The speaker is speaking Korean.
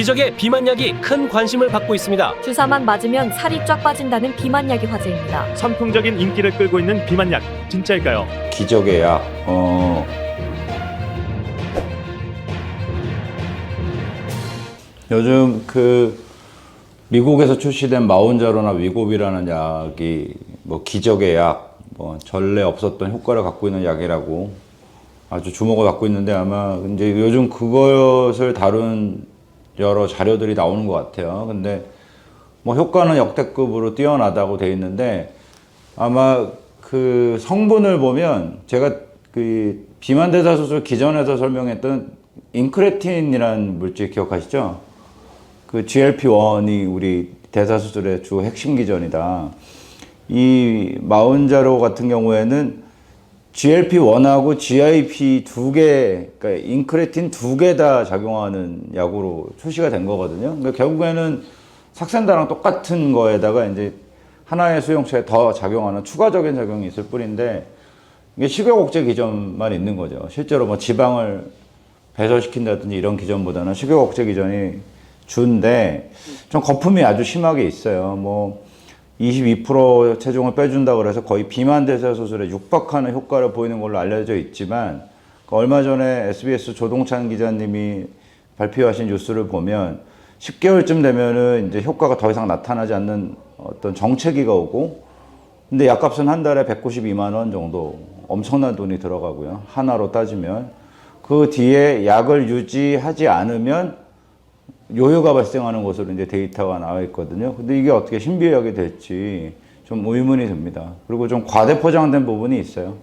기적의 비만약이 큰 관심을 받고 있습니다. 주사만 맞으면 살이 쫙 빠진다는 비만약이 화제입니다. 선풍적인 인기를 끌고 있는 비만약 진짜일까요? 기적의 약. 어. 요즘 그 미국에서 출시된 마운자로나 위고비라는 약이 뭐 기적의 약, 뭐 전례 없었던 효과를 갖고 있는 약이라고 아주 주목을 받고 있는데 아마 이제 요즘 그것을 다룬 여러 자료들이 나오는 것 같아요. 근데 뭐 효과는 역대급으로 뛰어나다고 돼 있는데 아마 그 성분을 보면 제가 그 비만 대사 수술 기전에서 설명했던 인크레틴이라는 물질 기억하시죠? 그 GLP-1이 우리 대사 수술의 주 핵심 기전이다. 이 마운자로 같은 경우에는 GLP-1하고 GIP 두 개, 그러니까 인크레틴 두 개 다 작용하는 약으로 출시가 된 거거든요. 그러니까 결국에는 삭센다랑 똑같은 거에다가 이제 하나의 수용체에 더 작용하는 추가적인 작용이 있을 뿐인데 이게 식욕 억제 기전만 있는 거죠. 실제로 뭐 지방을 배설시킨다든지 이런 기전보다는 식욕 억제 기전이 주인데 좀 거품이 아주 심하게 있어요. 뭐 22% 체중을 빼준다 그래서 거의 비만 대사 수술에 육박하는 효과를 보이는 걸로 알려져 있지만 그 얼마 전에 SBS 조동찬 기자님이 발표하신 뉴스를 보면 10개월쯤 되면은 이제 효과가 더 이상 나타나지 않는 어떤 정체기가 오고 근데 약값은 한 달에 192만 원 정도 엄청난 돈이 들어가고요. 하나로 따지면 그 뒤에 약을 유지하지 않으면 요요가 발생하는 것으로 이제 데이터가 나와 있거든요. 근데 이게 어떻게 신비약이 될지 좀 의문이 듭니다. 그리고 좀 과대 포장된 부분이 있어요.